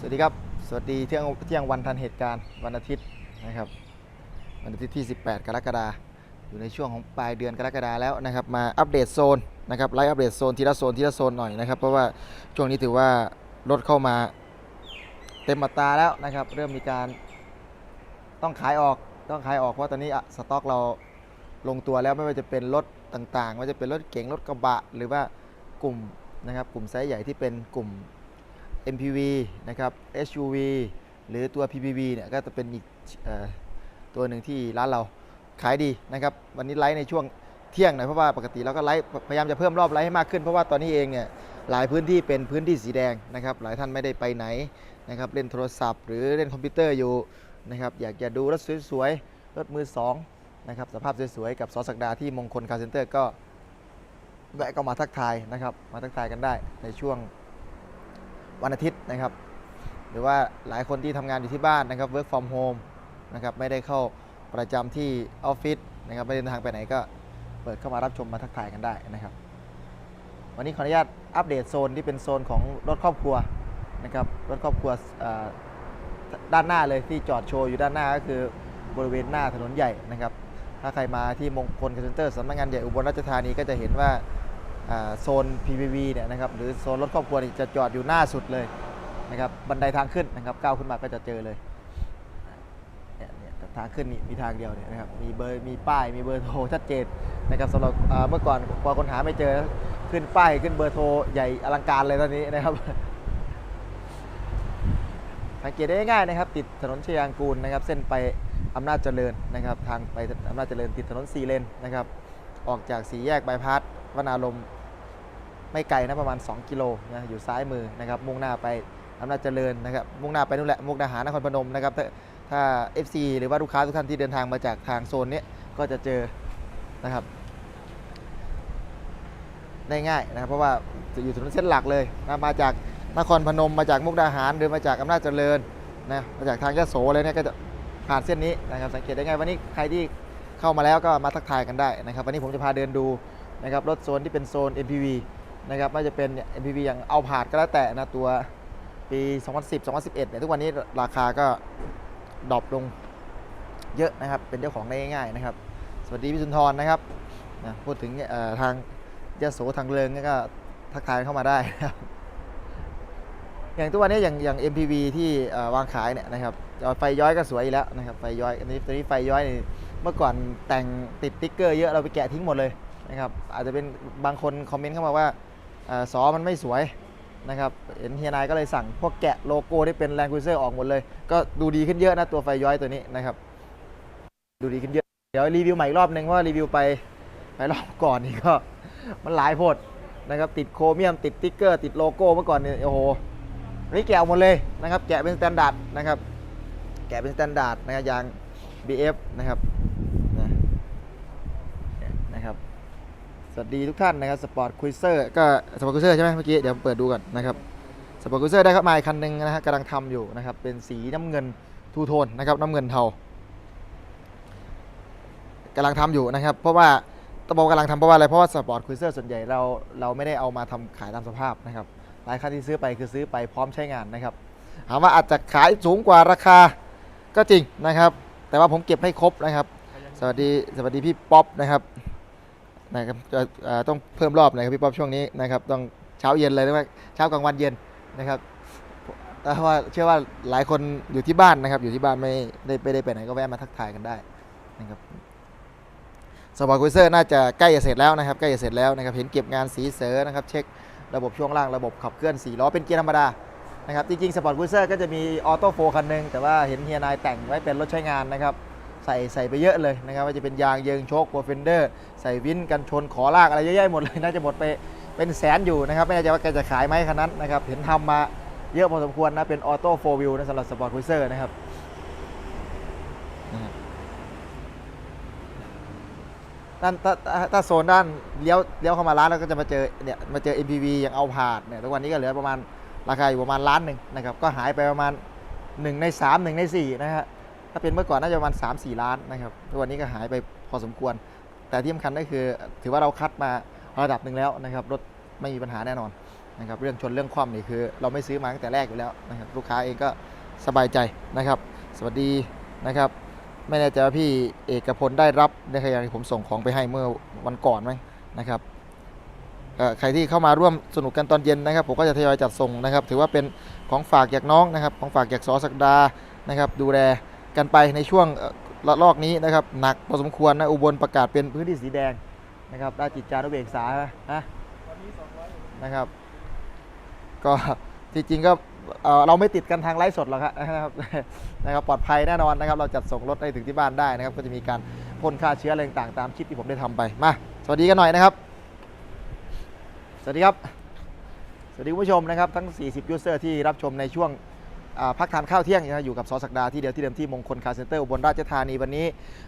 สวัสดีครับ สวัสดีเที่ยงเที่ยงวันทันเหตุการณ์วันอาทิตย์นะครับ วันอาทิตย์ที่ 18 กรกฎาคมอยู่ในช่วงของปลายเดือนกรกฎาแล้วนะครับ มาอัปเดตโซนนะครับไล่อัปเดตโซนทีละโซนทีละโซนหน่อยนะครับ เพราะว่าช่วงนี้ถือว่ารถเข้ามาเต็มอัตาแล้วนะครับ เริ่มมีการต้องขายออกต้องขายออกเพราะตอนนี้อะสต็อกเราลงตัวแล้วไม่ว่าจะเป็นรถต่างๆไม่ว่าจะเป็นรถเก๋งรถกระบะ หรือว่ากลุ่มนะครับกลุ่มไซส์ใหญ่ที่เป็นกลุ่ม MPV นะครับ SUV หรือตัว PPV เนี่ยก็จะเป็นอีกออตัวหนึ่งที่ร้านเราขายดีนะครับ วันนี้ไลฟ์ในช่วงเที่ยงหน่อยเพราะว่าปกติเราก็ไลฟ์พยายามจะเพิ่มรอบไลฟ์ให้มากขึ้นเพราะว่าตอนนี้เองเนี่ยหลายพื้นที่เป็นพื้นที่สีแดงนะครับ หลายท่านไม่ได้ไปไหนนะครับเล่นโทรศัพท์ หรือเล่นคอมพิวเตอร์อยู่นะครับอยากจะดูรถสวยๆรถมือสองนะครับสภาพสวยๆกับซอสักดาที่มงคลคาร์เซ็นเตอร์ก็แวะก็มาทักทายนะครับมาทักทายกันได้ในช่วง วันอาทิตย์นะครับ หรือว่าหลายคนที่ทำงานอยู่ที่บ้านนะครับ work from home นะครับไม่ได้เข้าประจำที่ออฟฟิศนะครับไม่เดินทางไปไหนก็เปิดเข้ามารับชมมาทักทายกันได้นะครับ วันนี้ขออนุญาตอัปเดตโซนที่เป็นโซนของรถครอบครัวนะครับรถครอบครัวด้านหน้าเลยที่จอดโชว์อยู่ด้านหน้าก็คือบริเวณหน้าถนนใหญ่นะครับ ถ้าใครมาที่มงคลคาร์เซนเตอร์สำนักงานใหญ่อุบลราชธานีก็จะเห็นว่า โซน PPV เนี่ยนะครับหรือโซนรถครอบครัวจะจอดอยู่หน้าสุดเลยนะครับบันไดทางขึ้นนะครับก้าวขึ้นมาก็จะเจอเลยเนี่ยเนี่ยทางขึ้นนี่มีทางเดียวเนี่ยนะครับมีเบอร์มีป้ายมีเบอร์โทรชัดเจนนะครับสำหรับเมื่อก่อนพอคนหาไม่เจอขึ้นป้ายขึ้นเบอร์โทรใหญ่อลังการเลยตอนนี้นะครับสังเกตได้ง่ายๆนะครับ ติดถนนชยางกูลนะครับ เส้นไปอำนาจเจริญนะครับ ทางไปอำนาจเจริญติดถนนสีเลนนะครับ ออกจากสี่แยกบายพาสวนารม ไม่ไกลนะประมาณ 2 กิโลนะอยู่ซ้ายมือนะครับมุ่งหน้าไปอำนาจเจริญนะครับมุ่งหน้าไปนู่นแหละมุกดาหารนครพนมนะครับถ้าถ้า FC หรือว่าลูกค้าทุกท่านที่เดินทางมาจากทางโซนนี้ก็จะเจอนะครับได้ง่ายนะครับเพราะว่าจะอยู่ถนนเส้นหลักเลยนะมาจากนครพนมมาจากมุกดาหารหรือมาจากอำนาจเจริญนะมาจากทางยะโสอะไรเนี่ยก็จะผ่านเส้นนี้นะครับสังเกตได้ง่ายวันนี้ใครที่เข้ามาแล้วก็มาทักทายกันได้นะครับวันนี้ผมจะพาเดินดูนะครับรถโซนที่เป็นโซน MPV นะครับไม่ว่าจะเป็นเนี่ย MPV อย่างเอาผาดก็แล้วแต่นะตัวปี 2010 2011เนี่ยทุกวันนี้ราคาก็ดรอปลงเยอะนะครับ เป็นเจ้าของได้ง่ายๆนะครับ สวัสดีพี่สุนทรนะครับนะพูดถึงเอ่อทางยะโสทางเริงก็ทักทายเข้ามาได้นะครับอย่างทุกวันนี้อย่างอย่าง MPV ที่วางขายเนี่ยนะครับไฟย้อยก็สวยแล้วนะครับไฟย้อยอันนี้ตัวนี้ไฟย้อยเมื่อก่อนแต่งติดติ๊กเกอร์เยอะเราไปแกะทิ้งหมดเลยนะครับอาจจะเป็นบางคนคอมเมนต์เข้ามาว่า เอ่อมันไม่สวยนะครับเห็นเฮียนายก็เลยสั่งพวกแกะโลโก้ที่เป็นแรงคูเซอร์ออกหมดเลย ก็ดูดีขึ้นเยอะนะตัวไฟย้อยตัวนี้นะครับ ดูดีขึ้นเยอะ เดี๋ยวรีวิวใหม่อีกรอบนึงว่ารีวิวไปไปรอบก่อนนี่ก็ มันหลายโพดนะครับติดโครเมียมติดติ๊กเกอร์ติดโลโก้เมื่อก่อนเนี่ยโอ้โหนี่แกะออกหมดเลยนะครับ แกะเป็นสแตนดาร์ดนะครับ แกะเป็นสแตนดาร์ดนะครับยาง BF นะครับนะเนี่ยนะครับส วัสดีทุกท่านนะครับสปอร์ตคุยเซอร์ก็สปอร์ตคุยเซอร์ใช่ไหมเมื่อกี้เดี๋ยวเปิดดูก่อนนะครับสปอร์ตคุยเซอร์ได้ครับมาอีกคันหนึ่งนะฮะกำลังทำอยู่นะครับเป็นสีน้ำเงินทูโทนนะครับน้ำเงินเทากำลังทำอยู่นะครับ เพราะว่าตะโบกำลังทำเพราะว่าอะไรเพราะว่าสปอร์ตคุยเซอร์ส่วนใหญ่เราเราไม่ได้เอามาทำขายตามสภาพนะครับหลายคันที่ซื้อไปคือซื้อไปพร้อมใช้งานนะครับถามว่าอาจจะขายสูงกว่าราคาก็จริงนะครับ แต่ว่าผมเก็บให้ครบนะครับ สวัสดีสวัสดีพี่ป๊อปนะครับ นะครับจะต้องเพิ่มรอบน่อยครับพี่ป๊อปช่วงนี้นะครับต้องเช้าเย็นเลยนะว่าเช้ากลางวันเย็นนะครับแต่ว่าเชื่อว่าหลายคนอยู่ที่บ้านนะครับ อยู่ที่บ้านไม่ได้ไปได้ไปไหนก็แวะมาทักทายกันได้นะครับสปอร์ตคุยเซอร์น่าจะใกล้จะเสร็จแล้วนะครับใกล้จะเสร็จแล้วนะครับเห็นเก็บงานสีเสอนะครับ เช็คระบบช่วงล่างระบบขับเคลื่อน4ล้อเป็นเกียร์ธรรมดานะครับจริงๆสปอร์ตคุยเซอร์ก็จะมีออโต้โฟคันหนึ่งแต่ว่าเห็นเฮียนายแต่งไว้เป็นรถใช้งานนะครับ ใส่ใส่ไปเยอะเลยนะครับว่าจะเป็นยางเยิงโชคโปรเฟนเดอร์ใส่วินกันชนขอลากอะไรเยอะแยะหมดเลยน่าจะหมดไปเป็นแสนอยู่นะครับไม่แน่ใจว่าแกจะขายไหมคันนั้นนะครับเห็นทำมาเยอะพอสมควรนะเป็นออโต้โฟวิวนะสำหรับสปอร์ตคุยเซอร์นะครับด้านถ้าถ้าถ้าโซนด้านเลี้ยวเลี้ยวเข้ามาร้านแล้วก็จะมาเจอเนี่ยมาเจอ MPV อย่างเอาผาดเนี่ยทุกวันนี้ก็เหลือประมาณราคาอยู่ประมาณล้านหนึ่งนะครับก็หายไปประมาณ1ใน3 1ใน4นะฮะ ถ้าเป็นเมื่อก่อนน่าจะประมาณ3 4 ล้านนะครับทุกวันนี้ก็หายไปพอสมควร แต่ที่สำคัญก็คือ ถือว่าเราคัดมาระดับหนึ่งแล้วนะครับรถไม่มีปัญหาแน่นอนนะครับเรื่องชนเรื่องคว่ำนี่คือ เราไม่ซื้อมาตั้งแต่แรกอยู่แล้วนะครับลูกค้าเองก็สบายใจนะครับ สวัสดีนะครับ ไม่แน่ใจว่าพี่เอกพลได้รับนะครับอย่างที่ผมส่งของไปให้เมื่อวันก่อนไหมนะครับใครที่เข้ามาร่วมสนุกกันตอนเย็นนะครับ ผมก็จะทยอยจัดส่งนะครับ ถือว่าเป็นของฝากจากน้องนะครับ ของฝากจากสอสักดานะครับ ดูแล กันไปในช่วงระลอกนี้นะครับหนักพอสมควรนะอุบลประกาศเป็นพื้นที่สีแดงนะครับได้จิตจานุเบกษานะนะครับ ก็ที่จริงก็เราไม่ติดกันทางไลฟ์สดหรอกครับนะครับนะครับปลอดภัยแน่นอนนะครับ เราจัดส่งรถได้ถึงที่บ้านได้นะครับ ก็จะมีการพ่นฆ่าเชื้ออะไรต่างๆตามคลิปที่ผมได้ทำไปมาสวัสดีกันหน่อยนะครับ สวัสดีครับ สวัสดีผู้ชมนะครับทั้ง 40 ยูเซอร์ที่รับชมในช่วง พักทานข้าวเที่ยงอยู่กับสอศักดาที่เดียวที่เดิมที่มงคลคาร์เซ็นเตอร์บลราชธานีวันนี้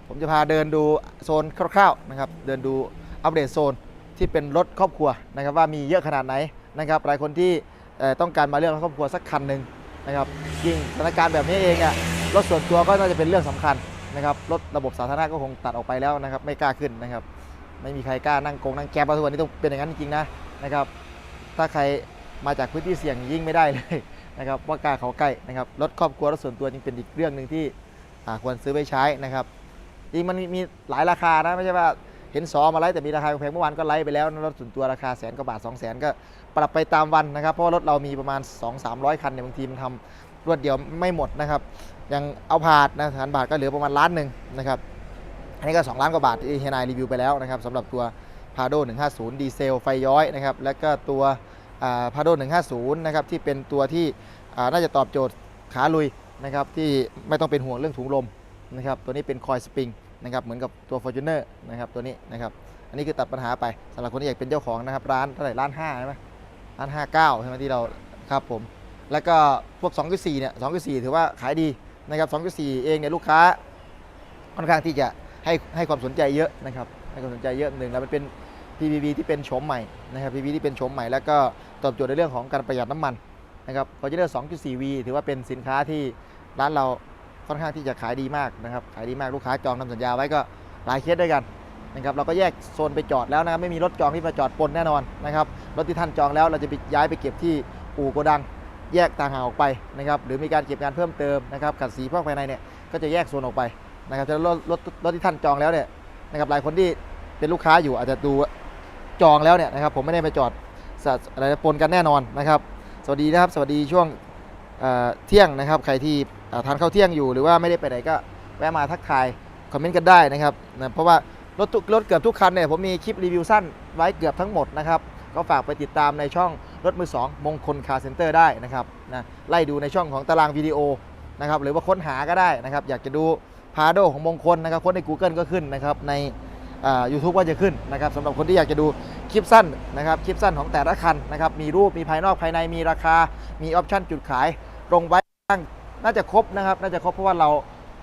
ผมจะพาเดินดูโซนคร่าวๆนะครับเดินดูอัปเดตโซนที่เป็นรถครอบครัวนะครับว่ามีเยอะขนาดไหนนะครับหลายคนที่ต้องการมาเลือกรถครอบครัวสักคันหนึ่งนะครับยิ่งสถานการณ์แบบนี้เองอะรถส่วนตัวก็น่าจะเป็นเรื่องสำคัญนะครับรถระบบสาธารณะก็คงตัดออกไปแล้วนะครับไม่กล้าขึ้นนะครับไม่มีใครกล้านั่งกงนั่งแก๊บแล้วทุกวันนี้ต้องเป็นอย่างนั้นจริงๆนะนะครับถ้าใครมาจากพื้นที่เสี่ยงยิ่งไม่ได้เลย นะครับว่ากล้าเขาใกล้นะครับรถครอบครัวรถส่วนตัวจึงเป็นอีกเรื่องหนึ่งที่ควรซื้อไปใช้นะครับจริงมันมีหลายราคานะไม่ใช่ว่าเห็นซอมาไล่แต่มีราคาแพงเมื่อวานก็ไล่ไปแล้วรถส่วนตัวราคาแสนกว่าบาท2 0 0แสนก็ปรับไปตามวันนะครับ เพราะว่ารถเรามีประมาณ 2 3 0 0 คันเนี่ยบางทีมันทำรวดเดียวไม่หมดนะครับอย่างเอาผาดนะฐานบาทก็เหลือประมาณล้านหนึ่งนะครับอันนี้ก็ 2 ล้านกว่าบาทที่เฮนายรีวิวไปแล้วนะครับสำหรับตัวพาโด150 ดีเซลไฟย้อยนะครับแล้วก็ตัว พาโด150 นะครับที่เป็นตัวที่น่าจะตอบโจทย์ขาลุยนะครับที่ไม่ต้องเป็นห่วงเรื่องถุงลมนะครับตัวนี้เป็นคอยสปริงนะครับเหมือนกับตัว Fortuner นะครับตัวนี้นะครับอันนี้คือตัดปัญหาไปสำหรับคนที่อยากเป็นเจ้าของนะครับร้านเท่าไหร่ร้านห้าใช่ไหมร้านห้าเก้าใช่ไหมที่เราครับผมแล้วก็พวก2.4เนี่ย2.4 ถือว่าขายดีนะครับ2.4 เองเนี่ยลูกค้าค่อนข้างที่จะให้ให้ความสนใจเยอะนะครับให้ความสนใจเยอะหนึ่งแล้วมันเป็น PPV ที่เป็นโฉมใหม่นะครับ PPV ที่เป็นโฉมใหม่แล้วก็ตอบโจทย์ในเรื่องของการประหยัดน้ำมันนะครับ Fortuner 2.4V ถือว่าเป็นสินค้าที่ร้านเราค่อนข้างที่จะขายดีมากนะครับ ขายดีมากลูกค้าจองทำสัญญาไว้ก็หลายเคสด้วยกันนะครับ เราก็แยกโซนไปจอดแล้วนะครับไม่มีรถจองที่มาจอดปนแน่นอนนะครับ รถที่ท่านจองแล้วเราจะไปย้ายไปเก็บที่อู่โกดังแยกต่างหากออกไปนะครับ หรือมีการเก็บงานเพิ่มเติมนะครับขัดสีพวกภายในเนี่ยก็จะแยกโซนออกไปนะครับจะรถรถรถที่ท่านจองแล้วเนี่ยนะครับหลายคนที่เป็นลูกค้าอยู่อาจจะดู จองแล้วเนี่ยนะครับผมไม่ได้ไปจอดอะไรปนกันแน่นอนนะครับ สวัสดีนะครับสวัสดีช่วงเที่ยงนะครับใครที่ทานข้าวเที่ยงอยู่หรือว่าไม่ได้ไปไหนก็แวะมาทักทายคอมเมนต์กันได้นะครับนะเพราะว่ารถทุกรถเกือบทุกคันเนี่ยผมมีคลิปรีวิวสั้นไว้เกือบทั้งหมดนะครับก็ฝากไปติดตามในช่องรถมือ2มงคลคาร์เซ็นเตอร์ได้นะครับนะไล่ดูในช่องของตารางวิดีโอนะครับหรือว่าค้นหาก็ได้นะครับอยากจะดูพาโดของมงคลนะครับค้นใน Google ก็ขึ้นนะครับใน ยูทูบก็จะขึ้นนะครับสำหรับคนที่อยากจะดูคลิปสั้นนะครับคลิปสั้นของแต่ละคันนะครับมีรูปมีภายนอกภายในมีราคา มีออปชั่นจุดขายลงไว้บ้งน่าจะครบนะครับน่าจะครบเพราะว่าเรา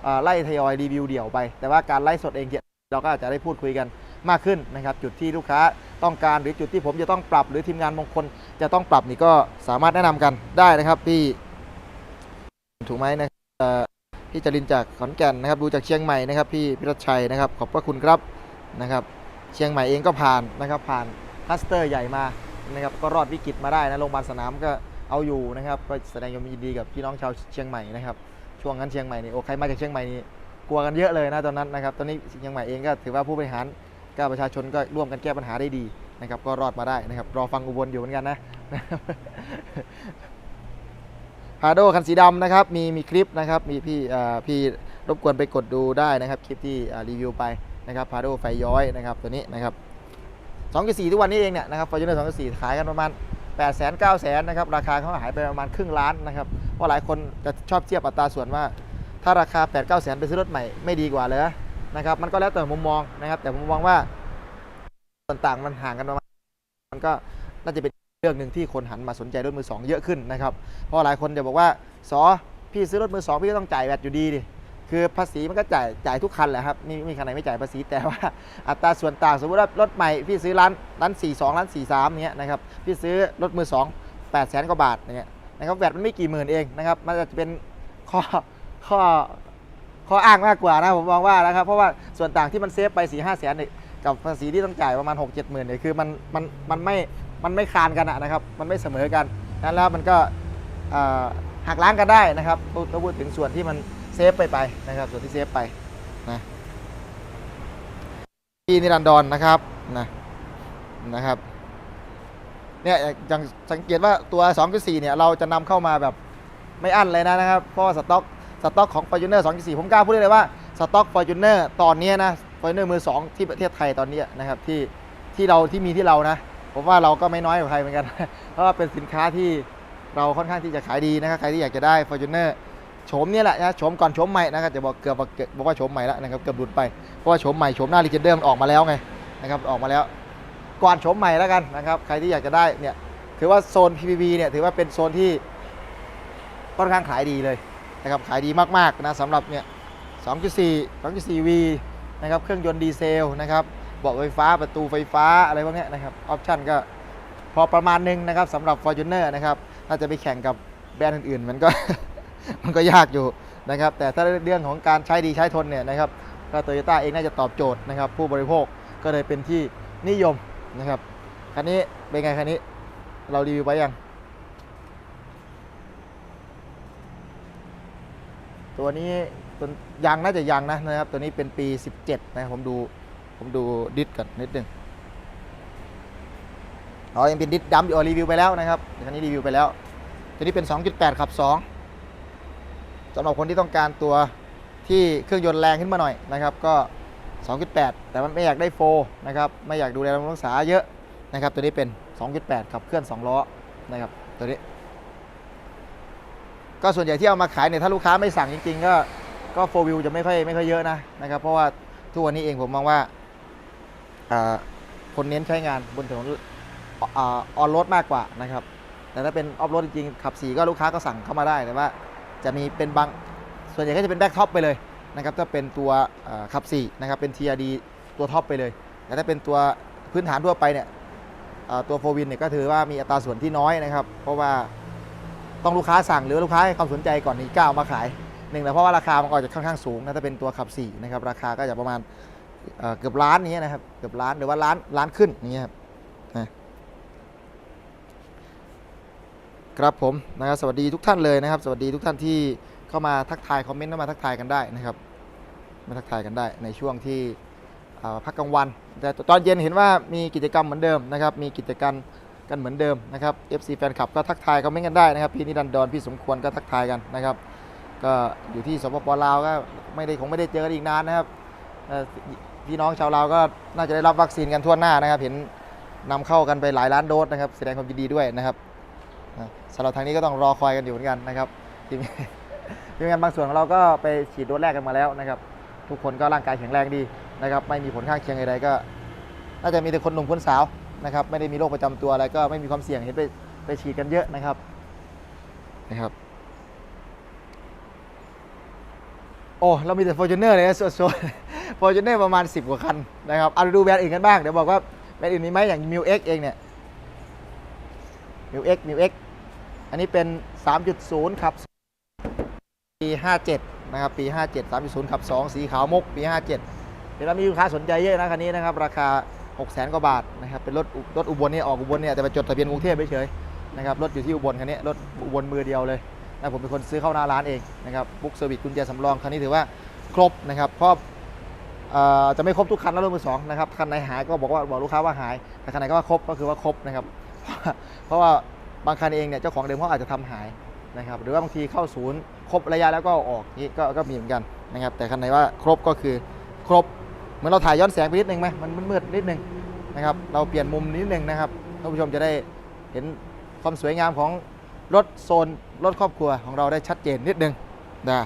เอ่ไล่ทยอยรีวิวเดี่ยวไป แต่ว่าการไล่สดเองเนี่ยเราก็อาจจะได้พูดคุยกันมากขึ้นนะครับ จุดที่ลูกค้าต้องการหรือจุดที่ผมจะต้องปรับ หรือทีมงานมงคลจะต้องปรับนี่ก็สามารถแนะนำกันได้นะครับพี่ถูกไหมนะพี่จรินจากขอนแก่นนะครับ ดูจากเชียงใหม่นะครับ พี่พิรชัยนะครับ ขอบพระคุณครับ นะครับ เชียงใหม่เองก็ผ่านนะครับ ผ่านคัสเตอร์ใหญ่มานะครับ ก็รอดวิกฤตมาได้นะโรงพยาบาลสนามก็เอาอยู่นะครับ ก็แสดงความยินดีกับพี่น้องชาวเชียงใหม่นะครับ ช่วงนั้นเชียงใหม่นี่โอ้ใครมาจากเชียงใหม่นี่กลัวกันเยอะเลยนะตอนนั้นนะครับ ตอนนี้เชียงใหม่เองก็ถือว่าผู้บริหารก็ประชาชนก็ร่วมกันแก้ปัญหาได้ดีนะครับ ก็รอดมาได้นะครับ รอฟังอุบลอยู่เหมือนกันนะพาโดคันสีดำนะครับ มีมีคลิปนะครับ มีพี่พี่รบกวนไปกดดูได้นะครับ คลิปที่รีวิวไป นะครับพาโดไฟย้อยนะครับตัวนี้นะครับสองสี่ทุกวันนี้เองเนี่ยนะครับฟอร์จูเนอร์สองสี่ขายกันประมาณ8ปดแสนเก้าแสนนะครับราคาเขาหายไปประมาณครึ่งล้านนะครับเพราะหลายคนจะชอบเทียบอัตราส่วนว่า ถ้าราคา8ปดเก้าแสนไปซื้อรถใหม่ไม่ดีกว่าเลยนะครับมันก็แล้วแต่มุมมองนะครับแต่ผมมองว่าส่วนต่างมันห่างกันประมาณมันก็น่าจะเป็นเรื่องหนึ่งที่คนหันมาสนใจรถมือสองเยอะขึ้นนะครับเพราะหลายคนจะบอกว่าสอพี่ซื้อรถมือสองพี่ก็ต้องจ่ายแวดอยู่ดีดิ คือภาษีมันก็จ่ายจ่ายทุกคันแหละครับมีมีคันไหนไม่จ่ายภาษีแต่ว่าอัตราส่วนต่างสมมติว่ารถใหม่พี่ซื้อร้านร้านสี่สองร้านสี่สามเนี้ยนะครับพี่ซื้อรถมือสองแปดแสนกว่าบาทเนี้ยนะครับแวดมันไม่กี่หมื่นเองนะครับมันจะเป็นข้อข้อข้ออ้างมากกว่านะผมมองว่านะครับเพราะว่าส่วนต่างที่มันเซฟไป4ี่ห้าแสนเนี่ยกับภาษีที่ต้องจ่ายประมาณ6 7หมื่นเนี่ยคือมันมันมันไม่มันไม่คานกันนะครับ มันไม่เสมอกันนั้นแล้วมันก็หักล้างกันได้นะครับพูดต้องพูดถึงส่วนที่มัน เซฟไปไปนะครับ ส่วนที่เซฟไปนะที่นิรันดรนะครับนะนะครับเนี่ยอย่างสังเกตว่าตัว 2.4 เนี่ย เราจะนำเข้ามาแบบไม่อั้นเลยนะนะครับ เพราะว่าสต็อกสต็อกของ Fortuner 2.4 ผมกล้าพูดได้เลยว่าสต็อก Fortuner ตอนนี้นะ Fortuner มือ 2 ที่ประเทศไทยตอนนี้นะครับที่ที่เราที่มีที่เรานะ ผมว่าเราก็ไม่น้อยกว่าใครเหมือนกัน เพราะว่าเป็นสินค้าที่เราค่อนข้างที่จะขายดีนะครับใครที่อยากจะได้ Fortuner โฉมเนี่ยแหละนะโฉมก่อนโฉมใหม่นะครับจะบอกเกือบบอกว่าโฉมใหม่แล้วนะครับเกือบหลุดไปเพราะว่าโฉมใหม่โฉมหน้า Legender มันออกมาแล้วไงนะครับออกมาแล้วก่อนโฉมใหม่แล้วกันนะครับใครที่อยากจะได้เนี่ยถือว่าโซน PPV เนี่ยถือว่าเป็นโซนที่ค่อนข้างขายดีเลยนะครับขายดีมากๆนะสำหรับเนี่ย 2.4 2.4V นะครับเครื่องยนต์ดีเซลนะครับเบาะไฟฟ้าประตูไฟฟ้าอะไรพวกนี้นะครับออปชั่นก็พอประมาณหนึงนะครับสำหรับ Fortuner นะครับถ้าจะไปแข่งกับแบรนด์อื่นๆ มันก็ มันก็ยากอยู่นะครับ แต่ถ้าเรื่องของการใช้ดีใช้ทนเนี่ยนะครับก็โตโยต้าเองน่าจะตอบโจทย์นะครับ ผู้บริโภคก็เลยเป็นที่นิยมนะครับคันนี้เป็นไงคันนี้เรารีวิวไปยัง ตัวนี้ตัวยังน่าจะยังนะนะครับ ตัวนี้เป็นปี 17 นะผมดูผมดูดิสก่อนนิดหนึงอ๋อยังเป็นดิสดัมอยู่รีวิวไปแล้วนะครับคันนี้รีวิวไปแล้ว ตัวนี้เป็น 2.8ขับ 2 สำหรับคนที่ต้องการตัวที่เครื่องยนต์แรงขึ้นมาหน่อยนะครับ ก็ 2.8 แต่มันไม่อยากได้โฟนะครับไม่อยากดูแลรักษาเยอะนะครับ ตัวนี้เป็น 2.8 ขับเคลื่อน 2 ล้อนะครับตัวนี้ ก็ส่วนใหญ่ที่เอามาขายเนี่ยถ้าลูกค้าไม่สั่งจริงๆ ก็ก็โฟวิวจะไม่ค่อยไม่ค่อยเยอะนะนะครับเพราะว่าทุกวันนี้เองผมมองว่าคนเน้นใช้งานบนถนนออนรถมากกว่านะครับแต่ถ้าเป็นออฟโรดจริงๆขับสีก็ลูกค้าก็สั่งเข้ามาได้แต่ว่า จะมีเป็นบางส่วนใหญ่ก็จะเป็นแบ็กท็อปไปเลยนะครับถ้าเป็นตัวขับสี่นะครับเป็น TRD ตัวท็อปไปเลย แต่ถ้าเป็นตัวพื้นฐานทั่วไปเนี่ยตัวโฟวินเนี่ยก็ถือว่ามีอัตราส่วนที่น้อยนะครับ เพราะว่าต้องลูกค้าสั่งหรือลูกค้าให้ความสนใจก่อนที่ก้าวมาขายหนึ่งนะเพราะว่าราคามันก็จะค่อนข้างสูงนะถ้าเป็นตัวขับสี่นะครับราคาก็จะประมาณเกือบล้านนี้นะครับเกือบล้านหรือว่าล้านล้านขึ้นอย่างเงี้ครับนะ ครับผมนะครับสวัสดีทุกท่านเลยนะครับ สวัสดีทุกท่านที่เข้ามาทักทายคอมเมนต์เข้ามาทักทายกันได้นะครับมาทักทายกันได้ในช่วงที่พักกลางวัน แต่ตอนเย็นเห็นว่ามีกิจกรรมเหมือนเดิมนะครับ มีกิจกรรมกันเหมือนเดิมนะครับ FC แฟนคลับก็ทักทายคอมเมนต์กันได้นะครับ พี่นิรันดรพี่สมควรก็ทักทายกันนะครับ ก็อยู่ที่สปปลาวก็ไม่ได้คงไม่ได้เจอกันอีกนานนะครับพี่น้องชาวลาวก็น่าจะได้รับวัคซีนกันทั่วหน้านะครับ เห็นนำเข้ากันไปหลายล้านโดสนะครับ แสดงความยินดีด้วยนะครับ สำหรับทางนี้ก็ต้องรอคอยกันอยู่เหมือนกันนะครับทีมทีมงานบางส่วนของเราก็ไปฉีดโดสแรกกันมาแล้วนะครับ ทุกคนก็ร่างกายแข็งแรงดีนะครับ ไม่มีผลข้างเคียงใดๆก็ น่าจะมีแต่คนหนุ่มคนสาวนะครับ ไม่ได้มีโรคประจำตัวอะไรก็ไม่มีความเสี่ยงเห็นไปไปฉีดกันเยอะนะครับนะครับ โอ้เรามีแต่ Fortuner เลยนะโซโซ Fortuner ประมาณ 10 กว่าคันนะครับเอาดูแบรนด์อื่นกันบ้างเดี๋ยวบอกว่าแบรนด์อื่นมีไหมอย่าง m ิ X เองเนี่ย m ิ X m ิ X อั อันนี้เป็น 3.0ครับ ปี 57 นะครับ ปี 57 3.0 ขับ 2 สีขาวมุก ปี 57 เดี๋ยวเรามีลูกค้าสนใจเยอะนะคันนี้นะครับ ราคา 6 0 0 0 0 0กว่าบาทนะครับ เป็นรถรถอุบลเนี่ยออกอุบลเนี่ยแต่ไปจดทะเบียนกรุงเทพเฉยๆนะครับ รถอยู่ที่อุบลคันนี้รถอุบลมือเดียวเลยนะผมเป็นคนซื้อเข้าหน้าร้านเองนะครับ บุ๊กเซอร์วิสกุญแจสำรองคันนี้ถือว่าครบนะครับเพราะเอ่อจะไม่ครบทุกคันนะรถมือสองนะครับ คันไหนหายก็บอกว่าบอกลูกค้าว่าหาย แต่คันไหนก็ว่าครบก็คือว่าครบนะครับ เพราะว่า บางคันเองเนี่ยเจ้าของเดิมเขาอาจจะทำหายนะครับหรือว่าบางทีเข้าศูนย์ครบระยะแล้วก็เอาออกนี่ก็ก็มีเหมือนกันนะครับแต่คันไหนว่าครบก็คือครบเหมือนเราถ่ายย้อนแสงไปนิดนึงไหมมันมืดนิดนึงนะครับเราเปลี่ยนมุมนิดนึงนะครับท่านผู้ชมจะได้เห็นความสวยงามของรถโซนรถครอบครัวของเราได้ชัดเจนนิดนึงนะ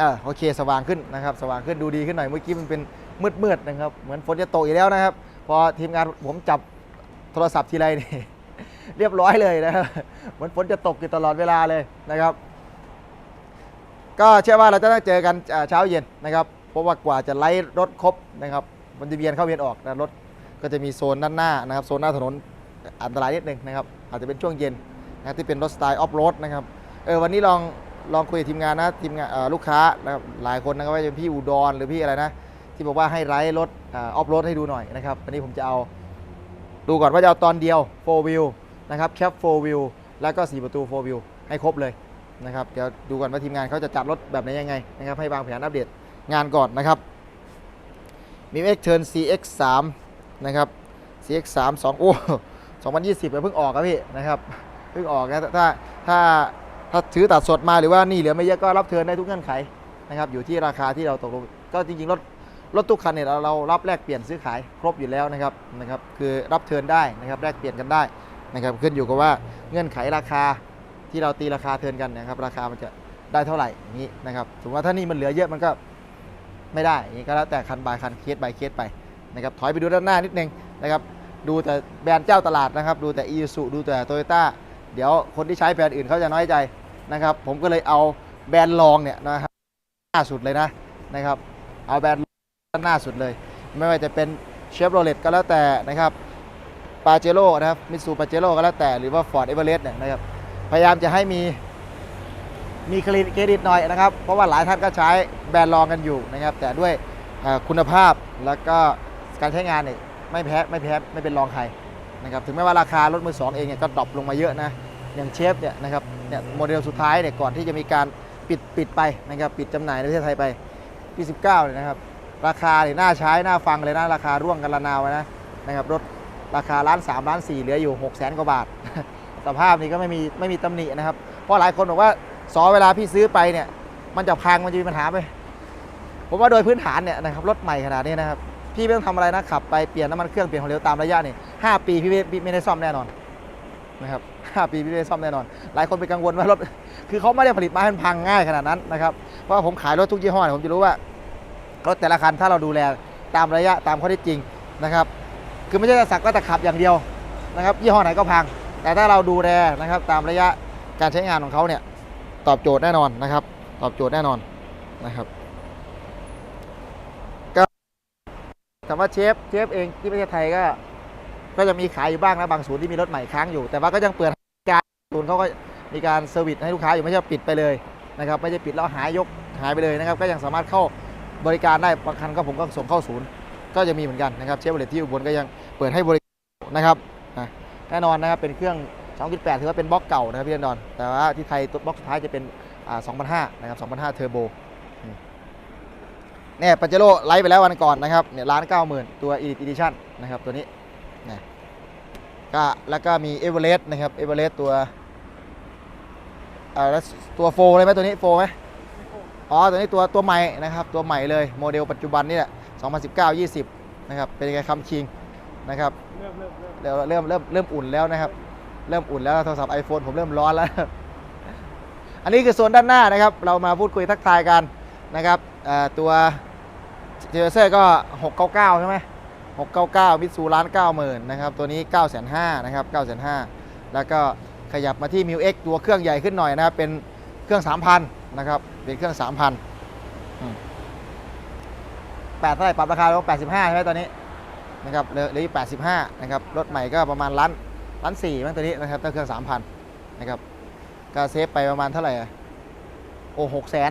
อ่าโอเคสว่างขึ้นนะครับสว่างขึ้นดูดีขึ้นหน่อยเมื่อกี้มันเป็นมืดๆนะครับเหมือนฝนจะตกอีกแล้วนะครับ พอทีมงานผมจับ โทรศัพท์ทีไรนี่ เรียบร้อยเลยนะครับเหมือนฝนจะตกอยู่ตลอดเวลาเลยนะครับ ก็เชื่อว่าเราจะได้เจอกันเช้าเย็นนะครับเพราะว่ากว่าจะไล่รถครบนะครับ มันจะเวียนเข้าเวียนออกนะรถก็จะมีโซนด้านหน้านะครับโซนหน้าถนนอันตรายนิดนึงนะครับ อาจจะเป็นช่วงเย็นนะที่เป็นรถสไตล์ออฟโรดนะครับเออวันนี้ลองลองคุยกับทีมงานนะทีมงานลูกค้านะครับหลายคนนะครับว่าจะเป็นพี่อุดรหรือพี่อะไรนะ ที่บอกว่าให้ไร้รถออฟโรดให้ดูหน่อยนะครับวันนี้ผมจะเอา ดูก่อนว่าจะเอาตอนเดียว4 wheel นะครับแคป4 wheel แล้วก็ 4 ประตู4 wheel ให้ครบเลยนะครับเดี๋ยวดูก่อนว่าทีมงานเขาจะจัดรถแบบไหนยังไงนะครับให้วางแผนอัปเดตงานก่อนนะครับมี X Turn CX 3นะครับ CX 3 2โอ้2020เพิ่งออกครับพี่นะครับเพิ่งออกนะถ้าถ้าถ้าถือตัดสดมาหรือว่านี่เหลือไม่เยอะก็รับเทิร์นได้ทุกเงื่อนไขนะครับอยู่ที่ราคาที่เราตกลงก็จริงๆรถ รถทุกคันเนี่ยเราเรารับแลกเปลี่ยนซื้อขายครบอยู่แล้วนะครับนะครับ คือรับเทินได้นะครับแลกเปลี่ยนกันได้นะครับ ขึ้นอยู่กับว่าเงื่อนไขราคาที่เราตีราคาเทินกันนะครับ ราคามันจะได้เท่าไหร่อย่างนี้นะครับสมมติว่าถ้านี่มันเหลือเยอะมันก็ไม่ได้อย่างนี้ก็แล้วแต่คันบายคันเคสบายเคสไปนะครับถอยไปดูด้านหน้านิดนึงนะครับ ดูแต่แบรนด์เจ้าตลาดนะครับ ดูแต่อีซูดูแต่โตโยต้าเดี๋ยวคนที่ใช้แบรนด์อื่นเขาจะน้อยใจนะครับ ผมก็เลยเอาแบรนด์รองเนี่ยนะครับหน้าสุดเลยนะนะครับ เอาแบรนด์ หน้าสุดเลย ไม่ว่าจะเป็นเชฟโรเลตก็แล้วแต่นะครับปาเจโร่นะครับมิสูปาเจโร่ก็แล้วแต่หรือว่าฟอร์ดเอเวอเรสต์เนี่ยนะครับพยายามจะให้มีมีเครดิตเครดิตหน่อยนะครับ เพราะว่าหลายท่านก็ใช้แบรนด์รองกันอยู่นะครับ แต่ด้วยคุณภาพแล้วก็การใช้งานเนี่ยไม่แพ้ไม่แพ้ไม่เป็นรองใครนะครับถึงแม้ว่าราคารถมือสองเองเนี่ยก็ดรอปลงมาเยอะนะอย่างเชฟเนี่ยนะครับเนี่ยโมเดลสุดท้ายเนี่ยก่อนที่จะมีการปิดปิดไปนะครับปิดจำหน่ายในประเทศไทยไปปี19เนี่ยนะครับ ราคาเนี่ยน่าใช้น่าฟังเลยนะราคาร่วงกันระนาวนะนะครับรถราคาล้านสามล้านสี่เหลืออยู่6 0 0 0 0 0กว่าบาท สภาพนี้ก็ไม่มีไม่มีตำหนินะครับ เพราะหลายคนบอกว่าซอเวลาพี่ซื้อไปเนี่ยมันจะพังมันจะมีปัญหาไหมผมว่าโดยพื้นฐานเนี่ยนะครับรถใหม่ขนาดนี้นะครับพี่ไม่ต้องทำอะไรนะขับไปเปลี่ยนน้ำมันเครื่องเปลี่ยนของเหลวตามระยะนี่ห้าปีพี่ไม่ได้ซ่อมแน่นอนนะครับห้าปีพี่ไม่ได้ซ่อมแน่นอน หลายคนไปกังวลว่ารถคือเขาไม่ได้ผลิตมาให้มันพังง่ายขนาดนั้นนะครับเพราะว่าผมขายรถทุกยี่ห้อผมจะรู้ว่า รถแต่ละคันถ้าเราดูแลตามระยะตามข้อเท็จจริงนะครับ คือไม่ใช่จะสักก็แต่ขับอย่างเดียวนะครับยี่ห้อไหนก็พัง แต่ถ้าเราดูแลนะครับตามระยะการใช้งานของเขาเนี่ยตอบโจทย์แน่นอนนะครับ ตอบโจทย์แน่นอนนะครับถามว่าเชฟเชฟเองที่ประเทศไทยก็ ก็จะมีขายอยู่บ้างนะบางศูนย์ที่มีรถใหม่ค้างอยู่ แต่ว่าก็ยังเปิดการศูนย์เขาก็มีการเซอร์วิสให้ลูกค้าอยู่ไม่ใช่ปิดไปเลยนะครับไม่ใช่ปิดแล้วหายยกหายไปเลยนะครับ ก็ยังสามารถเข้า บริการได้บางคันก็ผมก็ส่งเข้าศูนย์ ก็จะมีเหมือนกันนะครับเชฟเลตที่อุบลก็ยังเปิดให้บริการนะครับแน่นอนนะครับเป็นเครื่อง 2.8 ถือว่าเป็นบล็อกเก่านะครับพี่อนดอน แต่ว่าที่ไทยตัวบล็อกสุดท้ายจะเป็นอ่า2,500นะครับ2,500เทอร์โบเนี่ยปาเจโร่ไลฟ์ไปแล้ววันก่อนนะครับเนี่ยล้านเก้าหมื่นตัว Elite Edition นะครับตัวนี้นะก็แล้วก็มีเอเวอเรสต์นะครับเอเวอเรสต์ตัวเอ่อแล้วตัวโฟเลยไหมตัวนี้โฟไหม อ๋อตัวนี้ตัวตัวใหม่นะครับตัวใหม่เลยโมเดลปัจจุบันนี่แหละ2019 20นะครับเป็นไงคำคิงนะครับเริ่มเริ่มเริ่มเริ่มเริ่มอุ่นแล้วนะครับ เริ่มอุ่นแล้วโทรศัพท์ iPhone ผมเริ่มร้อนแล้ว อันนี้คือโซนด้านหน้านะครับ เรามาพูดคุยทักทายกันนะครับตัวเจเซอร์ก็ 699 ใช่ไหม699มิตซูล้าน90,000นะครับตัวนี้ 9,500นะครับ9,500แล้วก็ขยับมาที่ m ิ X ตัวเครื่องใหญ่ขึ้นหน่อยนะครับเป็น เครื่อง 3,000 นะครับ เป็นเครื่อง 3,000อืมแปดเท่าไหร่ปรับราคาลง85 ใช่ไหมตอนนี้นะครับเหลือเรือยู่85 นะครับ รถใหม่ก็ประมาณล้านล้านสี่มั้งตัวนี้นะครับถ้าเครื่อง 3,000 นะครับก็เซฟไปประมาณเท่าไหร่โอ้หกแสน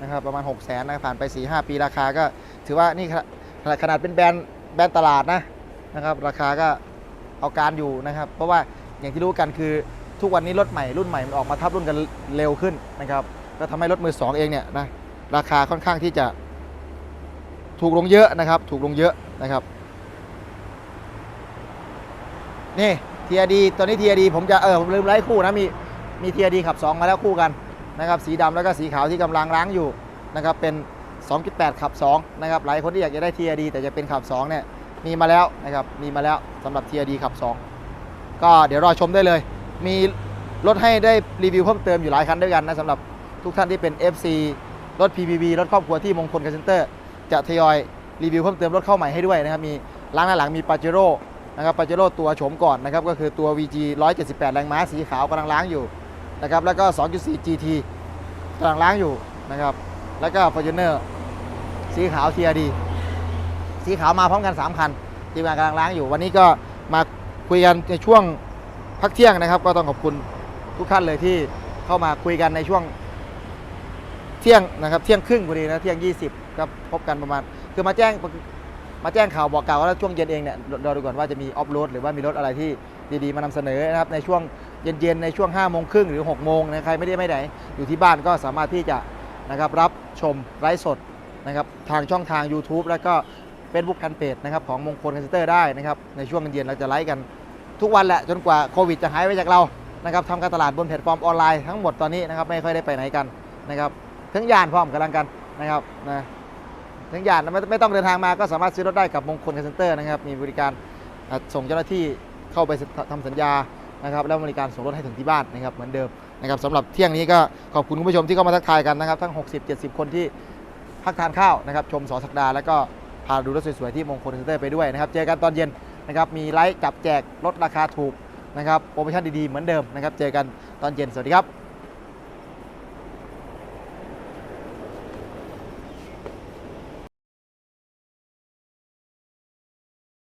นะครับประมาณ6 0แสนนะผ่านไป4-5ปีราคาก็ถือว่านี่ขนาดเป็นแบรนด์แบรนด์ตลาดนะนะครับราคาก็เอาการอยู่นะครับ เพราะว่าอย่างที่รู้กันคือ ทุกวันนี้รถใหม่รุ่นใหม่มันออกมาทับรุ่นกันเร็วขึ้นนะครับก็ทำให้รถมือสองเองเนี่ยนะราคาค่อนข้างที่จะถูกลงเยอะนะครับ ถูกลงเยอะนะครับนี่ทีอดีตัวนี้ทีอดีผมจะเออผมลืมไล่คู่นะมีมีทีอดีขับ 2 มาแล้วคู่กันนะครับสีดำแล้วก็สีขาวที่กำลังล้างอยู่นะครับเป็น 2.8 ขับ 2 นะครับ หลายคนที่อยากจะได้ทีอดีแต่จะเป็นขับ 2 เนี่ยมีมาแล้วนะครับมีมาแล้วสำหรับทีอดีขับ 2 ก็เดี๋ยวรอชมได้เลย มีรถให้ได้รีวิวเพิ่มเติมอยู่หลายคันด้วยกันนะสำหรับทุกท่านที่เป็น FC รถ PPV รถครอบครัวที่มงคลการเซนเตอร์ จะทยอยรีวิวเพิ่มเติมรถเข้าใหม่ให้ด้วยนะครับ มีล้างหน้าหลังมีปาเจโร่นะครับปาเจโร่ตัวโฉมก่อนนะครับ ก็คือตัว VG 178 แรงม้าสีขาวกำลังล้างอยู่นะครับ แล้วก็ 2.4 GT กำลังล้างอยู่นะครับ แล้วก็ Fortuner สีขาว TRD สีขาวมาพร้อมกัน 3 คันทีมงานกำลังล้างอยู่ วันนี้ก็มาคุยกันในช่วง พักเที่ยงนะครับ ก็ต้องขอบคุณทุกท่านเลยที่เข้ามาคุยกันในช่วงเที่ยงนะครับเที่ยงครึ่งพอดีนะเที่ยง 20ครับพบกันประมาณ คือมาแจ้งมาแจ้งข่าวบอกกล่าวว่าช่วงเย็นเองเนี่ยรอดูก่อนว่าจะมีออฟโรดหรือว่ามีรถอะไรที่ดีๆ มานำเสนอนะครับในช่วงเย็นๆในช่วง5โมงครึ่งหรือ6โมงนะใครไม่ได้ไม่ไหนอยู่ที่บ้านก็สามารถที่จะนะครับรับชมไลฟ์สดนะครับทางช่องทาง YouTube แล้วก็ Facebook f a n p a g e นะครับของมงคลคอนเซนเตอร์ได้นะครับในช่วงเย็นเราจะไลฟ์กัน ทุกวันแหละจนกว่าโควิดจะหายไปจากเรานะครับทำการตลาดบนแพลตฟอร์มออนไลน์ทั้งหมดตอนนี้นะครับไม่ค่อยได้ไปไหนกันนะครับทั้งยานพร้อมกำลังกันนะครับนะทั้งยานไม่ไม่ต้องเดินทางมาก็สามารถซื้อรถได้กับมงคลคนเซนเตอร์นะครับมีบริการส่งเจ้าหน้าที่เข้าไปทำสัญญานะครับแล้วบริการส่งรถให้ถึงที่บ้านนะครับเหมือนเดิมนะครับสำหรับเที่ยงนี้ก็ขอบคุณคุณผู้ชมที่เข้ามาทักทายกันนะครับทั้ง 60-70 คนที่พักทานข้าวนะครับชมสอสักดาแล้วก็พาดูรถสวยๆที่มงคลเซ็นเตอร์ไปด้วยนะครับเจอกันตอนเย็น นะครับมีไลฟ์จับแจกลดราคาถูกนะครับโปรโมชั่นดีๆเหมือนเดิมนะครับเจอกันตอนเย็นสวัสดีครับ